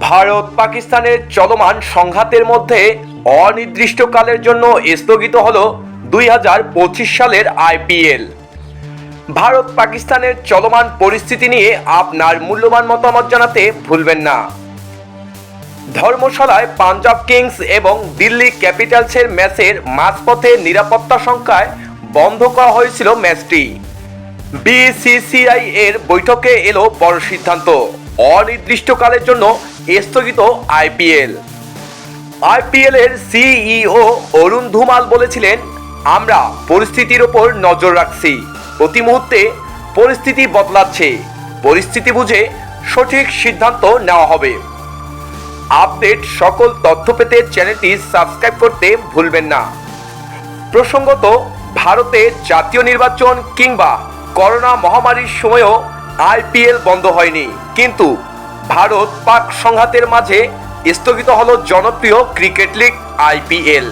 ভারত পাকিস্তানের চলমান সংঘাতের মধ্যে অনির্দিষ্টকালের জন্য স্থগিত হল দুই হাজার পঁচিশ সালের আইপিএল। ভারত পাকিস্তানের চলমান পরিস্থিতি নিয়ে আপনার মূল্যবান মতামত জানাতে ভুলবেন না। ধর্মশালায় পাঞ্জাব কিংস এবং দিল্লি ক্যাপিটালসের ম্যাচের মাঝপথে নিরাপত্তা সংখ্যায় বন্ধ করা হয়েছিল ম্যাচটি। বিসিসিআই এর বৈঠকে এলো বড় সিদ্ধান্ত। অনির্দিষ্টকালের জন্য স্থগিত আইপিএল। আইপিএল এর সিইও অরুণ ধুমাল বলেছিলেন, আমরা পরিস্থিতির ওপর নজর রাখছি। প্রতি মুহূর্তে পরিস্থিতি বদলাচ্ছে। পরিস্থিতি বুঝে সঠিক সিদ্ধান্ত নেওয়া হবে। আপডেট সকল তথ্য পেতে চ্যানেলটি সাবস্ক্রাইব করতে ভুলবেন না। প্রসঙ্গত, ভারতে জাতীয় নির্বাচন কিংবা করোনা মহামারীর সময়ও আইপিএল বন্ধ হয়নি। কিন্তু ভারত পাক সংঘাতের মাঝে স্থগিত হল জনপ্রিয় ক্রিকেট লিগ আইপিএল।